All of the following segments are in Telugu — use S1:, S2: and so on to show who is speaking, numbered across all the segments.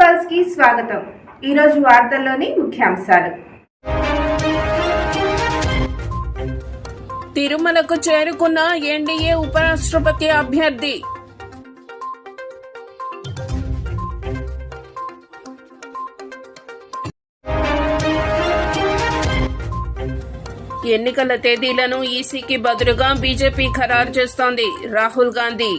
S1: పల్స్కి స్వాగతం. ఈరోజు వార్తల్లోని ముఖ్యాంశాలు.
S2: తిరుమలకు చేరుకున్న ఎన్డీఏ ఉపరాష్ట్రపతి అభ్యర్థి. ఎన్నికల తేదీలను ఈసీకి బదులుగా బీజేపీ ఖరారు చేస్తోంది రాహుల్ గాంధీ.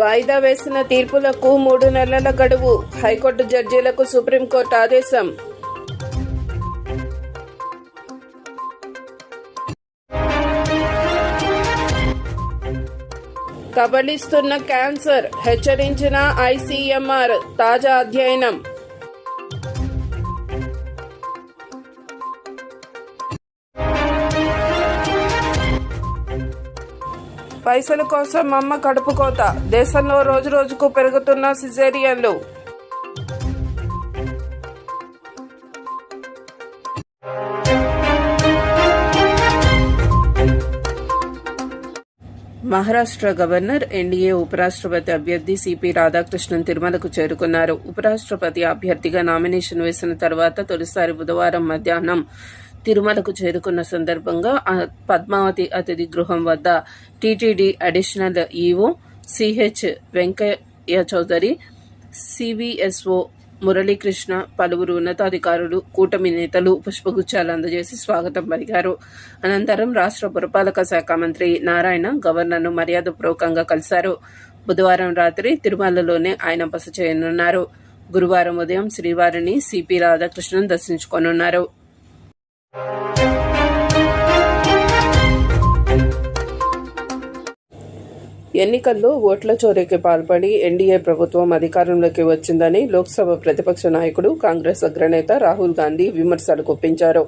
S2: వాయిదా వేసిన తీర్పులకు మూడు నెలల గడువు. హైకోర్టు జడ్జీలకు సుప్రీంకోర్టు ఆదేశం. కబలిస్తున్న క్యాన్సర్ హెచ్చరించిన ఐసీఎంఆర్ తాజా అధ్యయనం. పైసల కోసం అమ్మ కడుపు కోత దేశంలో రోజు రోజుకు పెరుగుతున్న సిజేరియన్లు. మహారాష్ట్ర గవర్నర్ ఎన్డీఏ ఉపరాష్ట్రపతి అభ్యర్థి సిపి రాధాకృష్ణన్ తిరుమలకు చేరుకున్నారు. ఉపరాష్ట్రపతి అభ్యర్థిగా నామినేషన్ వేసిన తర్వాత తొలిసారి బుధవారం మధ్యాహ్నం తిరుమలకు చేరుకున్న సందర్భంగా పద్మావతి అతిథి గృహం వద్ద TTD additional EO CH Venkaiah Chowdary CVSO Muralikrishna పలువురు ఉన్నతాధికారులు కూటమి నేతలు పుష్పగుచ్చాలు అందజేసి స్వాగతం పలికారు. అనంతరం రాష్ట్ర పురపాలక శాఖ మంత్రి నారాయణ గవర్నర్ను మర్యాదపూర్వకంగా కలిశారు. బుధవారం రాత్రి తిరుమలలోనే ఆయన బస చేయనున్నారు. గురువారం ఉదయం శ్రీవారిని సిపి రాధాకృష్ణన్ దర్శించుకోనున్నారు. ఎన్నికల్లో ఓట్ల చోరీకి పాల్పడి ఎన్డీఏ ప్రభుత్వం అధికారంలోకి వచ్చిందని లోక్సభ ప్రతిపక్ష నాయకుడు కాంగ్రెస్ అగ్రనేత రాహుల్ గాంధీ విమర్శలు గుప్పించారు.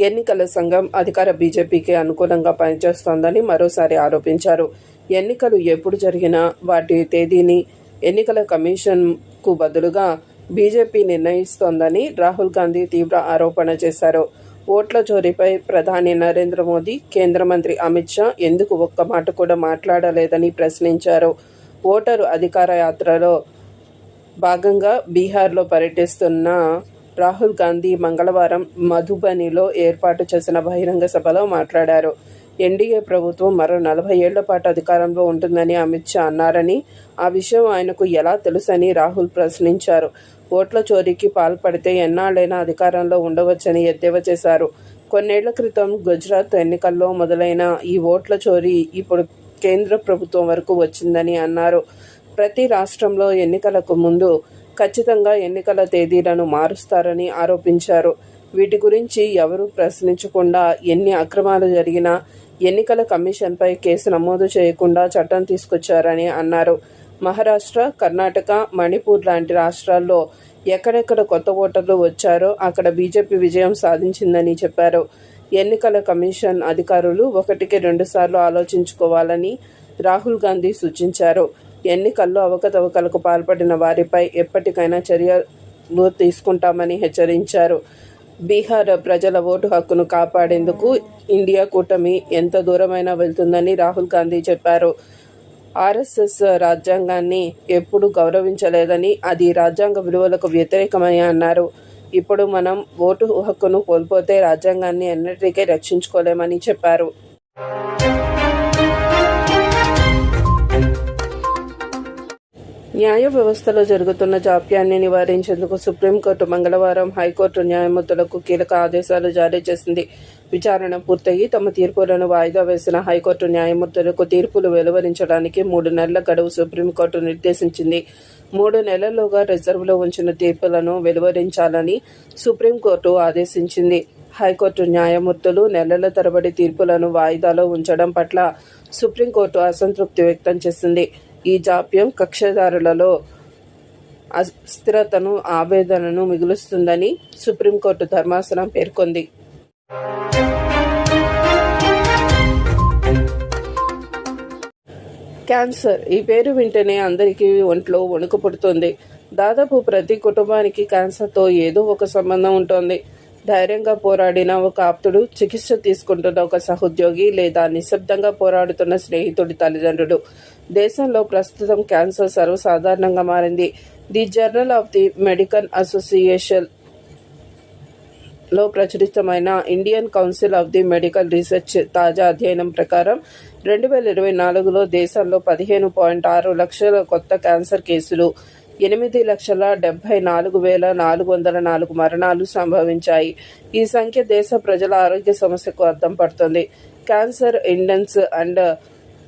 S2: ఎన్నికల సంఘం అధికార బీజేపీకి అనుకూలంగా పనిచేస్తోందని మరోసారి ఆరోపించారు. ఎన్నికలు ఎప్పుడు జరిగినా వాటి తేదీని ఎన్నికల కమిషన్కు బదులుగా బీజేపీ నిర్ణయిస్తోందని రాహుల్ గాంధీ తీవ్ర ఆరోపణ చేశారు. ఓట్ల చోరీపై ప్రధాని నరేంద్ర మోదీ కేంద్ర మంత్రి అమిత్ షా ఎందుకు ఒక్క మాట కూడా మాట్లాడలేదని ప్రశ్నించారు. ఓటరు అధికార యాత్రలో భాగంగా బీహార్లో పర్యటిస్తున్న రాహుల్ గాంధీ మంగళవారం మధుబనిలో ఏర్పాటు చేసిన బహిరంగ సభలో మాట్లాడారు. ఎన్డీఏ ప్రభుత్వం మరో నలభై ఏళ్ళ పాటు అధికారంలో ఉంటుందని అమిత్ షా అన్నారని ఆ విషయం ఆయనకు ఎలా తెలుసని రాహుల్ ప్రశ్నించారు. ఓట్ల చోరీకి పాల్పడితే ఎన్నాళ్ళైనా అధికారంలో ఉండవచ్చని ఎద్దేవా చేశారు. కొన్నేళ్ళ క్రితం గుజరాత్ ఎన్నికల్లో మొదలైన ఈ ఓట్ల చోరీ ఇప్పుడు కేంద్ర ప్రభుత్వం వరకు వచ్చిందని అన్నారు. ప్రతి రాష్ట్రంలో ఎన్నికలకు ముందు ఖచ్చితంగా ఎన్నికల తేదీలను మారుస్తారని ఆరోపించారు. వీటి గురించి ఎవరూ ప్రశ్నించకుండా ఎన్ని అక్రమాలు జరిగినా ఎన్నికల కమిషన్పై కేసు నమోదు చేయకుండా చట్టం తీసుకొచ్చారని అన్నారు. మహారాష్ట్ర కర్ణాటక మణిపూర్ లాంటి రాష్ట్రాల్లో ఎక్కడెక్కడ కొత్త ఓటర్లు వచ్చారో అక్కడ బీజేపీ విజయం సాధించిందని చెప్పారు. ఎన్నికల కమిషన్ అధికారులు ఒకటికి రెండుసార్లు ఆలోచించుకోవాలని రాహుల్ గాంధీ సూచించారు. ఎన్నికల్లో అవకతవకలకు పాల్పడిన వారిపై ఎప్పటికైనా చర్యలు తీసుకుంటామని హెచ్చరించారు. బీహార్ ప్రజల ఓటు హక్కును కాపాడేందుకు ఇండియా కూటమి ఎంత దూరమైనా వెళ్తుందని రాహుల్ గాంధీ చెప్పారు. ఆర్ఎస్ఎస్ రాజ్యాంగాన్ని ఎప్పుడూ గౌరవించలేదని అది రాజ్యాంగ విలువలకు వ్యతిరేకమని అన్నారు. ఇప్పుడు మనం ఓటు హక్కును కోల్పోతే రాజ్యాంగాన్ని ఎన్నటికీ రక్షించుకోలేమని చెప్పారు. న్యాయ వ్యవస్థలో జరుగుతున్న జాప్యాన్ని నివారించేందుకు సుప్రీంకోర్టు మంగళవారం హైకోర్టు న్యాయమూర్తులకు కీలక ఆదేశాలు జారీ చేసింది. విచారణ పూర్తయి తమ తీర్పులను వాయిదా వేసిన హైకోర్టు న్యాయమూర్తులకు తీర్పులు వెలువరించడానికి మూడు నెలల గడువు సుప్రీంకోర్టు నిర్దేశించింది. మూడు నెలల్లోగా రిజర్వ్లో ఉంచిన తీర్పులను వెలువరించాలని సుప్రీంకోర్టు ఆదేశించింది. హైకోర్టు న్యాయమూర్తులు నెలల తరబడి తీర్పులను వాయిదాలో ఉంచడం పట్ల సుప్రీంకోర్టు అసంతృప్తి వ్యక్తం చేసింది. ఈ జాప్యం కక్షదారులలో అస్థిరతను ఆవేదనను మిగులుస్తుందని సుప్రీంకోర్టు ధర్మాసనం పేర్కొంది. క్యాన్సర్ ఈ పేరు వింటేనే అందరికీ ఒంట్లో వణుకు పుడుతుంది. దాదాపు ప్రతి కుటుంబానికి క్యాన్సర్తో ఏదో ఒక సంబంధం ఉంటుంది. ధైర్యంగా పోరాడిన ఒక ఆప్తుడు చికిత్స తీసుకుంటున్న ఒక సహోద్యోగి లేదా నిశ్శబ్దంగా పోరాడుతున్న స్నేహితుడి తల్లిదండ్రులు. దేశంలో ప్రస్తుతం క్యాన్సర్ సర్వసాధారణంగా మారింది. The journal of the medical అసోసియేషన్లో ప్రచురితమైన Indian council of the medical research తాజా అధ్యయనం ప్రకారం రెండు వేల ఇరవై నాలుగులో దేశంలో పదిహేను పాయింట్ ఆరు లక్షల కొత్త క్యాన్సర్ కేసులు ఎనిమిది లక్షల డెబ్బై నాలుగు వేల నాలుగు వందల నాలుగు మరణాలు సంభవించాయి. ఈ సంఖ్య దేశ ప్రజల ఆరోగ్య సమస్యకు అర్థం పడుతుంది. Cancer incidence and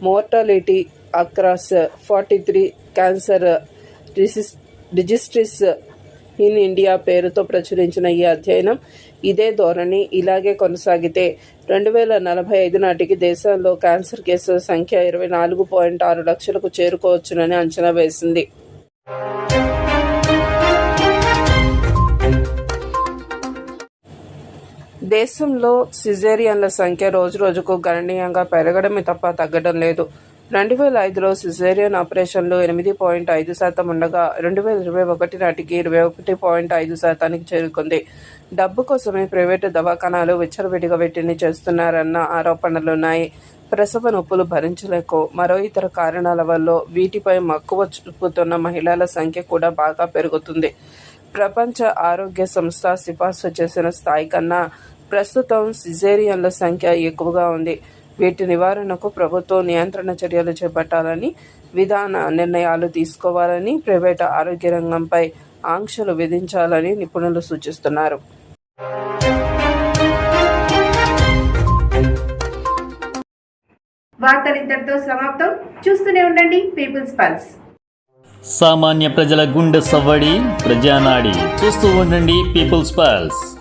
S2: mortality across forty three cancer రిసిస్ registries in India పేరుతో ప్రచురించిన ఈ అధ్యయనం ఇదే ధోరణి. ఇలాగే కొనసాగితే రెండు వేల నలభై ఐదు నాటికి దేశంలో క్యాన్సర్ కేసుల సంఖ్య ఇరవై నాలుగు పాయింట్ ఆరు లక్షలకు చేరుకోవచ్చునని అంచనా వేసింది. దేశంలో సిజేరియన్ల సంఖ్య రోజురోజుకు గణనీయంగా పెరగడమే తప్ప తగ్గడం లేదు. రెండు వేల ఐదులో సిజేరియన్ ఆపరేషన్లు ఎనిమిది పాయింట్ ఐదు శాతం ఉండగా రెండు వేల ఇరవై ఒకటి నాటికి ఇరవై ఒకటి పాయింట్ ఐదు శాతానికి చేరుకుంది. డబ్బు కోసమే ప్రైవేటు దవాఖానాలు విచ్చలవిడిగా వెట్టిని చేస్తున్నారన్న ఆరోపణలున్నాయి ప్రసవ నొప్పులు భరించలేకో మరో ఇతర కారణాల వల్ల వీటిపై మక్కువ చూపుతున్న మహిళల సంఖ్య కూడా బాగా పెరుగుతుంది. ప్రపంచ ఆరోగ్య సంస్థ సిఫార్సు చేసిన స్థాయి కన్నా ప్రస్తుతం సిజేరియన్ల సంఖ్య ఎక్కువగా ఉంది. వీటి నివారణకు ప్రభుత్వం నియంత్రణ చర్యలు చేపట్టాలని విధాన నిర్ణయాలు తీసుకోవాలని ప్రైవేటు ఆరోగ్య రంగంపై ఆంక్షలు విధించాలని నిపుణులు సూచిస్తున్నారు.
S1: వార్తలు ఇంతటితో సమాప్తం. చూస్తూనే ఉండండి పీపుల్స్ పల్స్.
S3: సామాన్య ప్రజల గుండె సవ్వడి ప్రజానాడి. చూస్తూ ఉండండి పీపుల్స్ పల్స్.